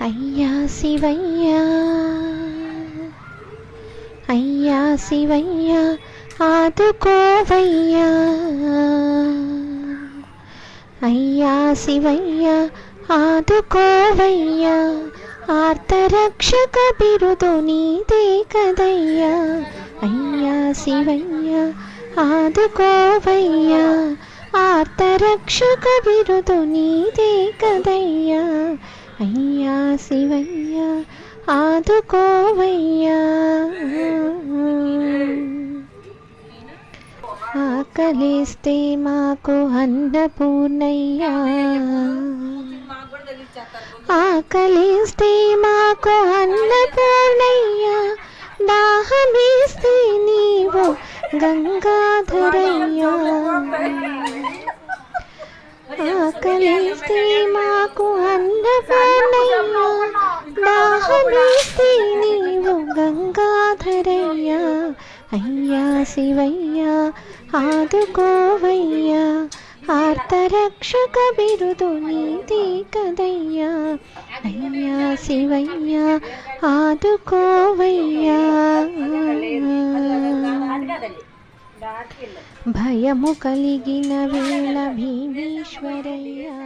అయ్యా శివయ్యా. అయ్యా శివయ్యా ఆదుకోవయ్యా. అయ్యా శివయ్యా ఆదుకోవయ్యా. ఆర్తరక్షక బిరుదు నీదే కదయ్యా. అయ్యా శివయ్యా ఆదుకోవయ్యా. ఆర్తరక్షక బిరుదు నీదే కదయ్యా. అయ్యా శివయ్యా ఆదుకోవయ్యా. ఆకలిస్తే మాకు అన్నపూర్ణయ్యా. ఆకలిస్తే మాకు అన్నపూర్ణయ్యా. దాహమేస్తే నీవు గంగాధరయ్యా. ఆకలిస్తే దాహమేస్తే నీవు గంగాధరయ్యా అయ్యా శివయ్యా ఆదుకోవయ్యా ఆర్తరక్షక బిరుదు నీతి కదయ్యా అయ్యా శివయ్యా ఆదుకోవయ్యా. భయము కలిగిన వేళ భీమేశ్వరయ్యా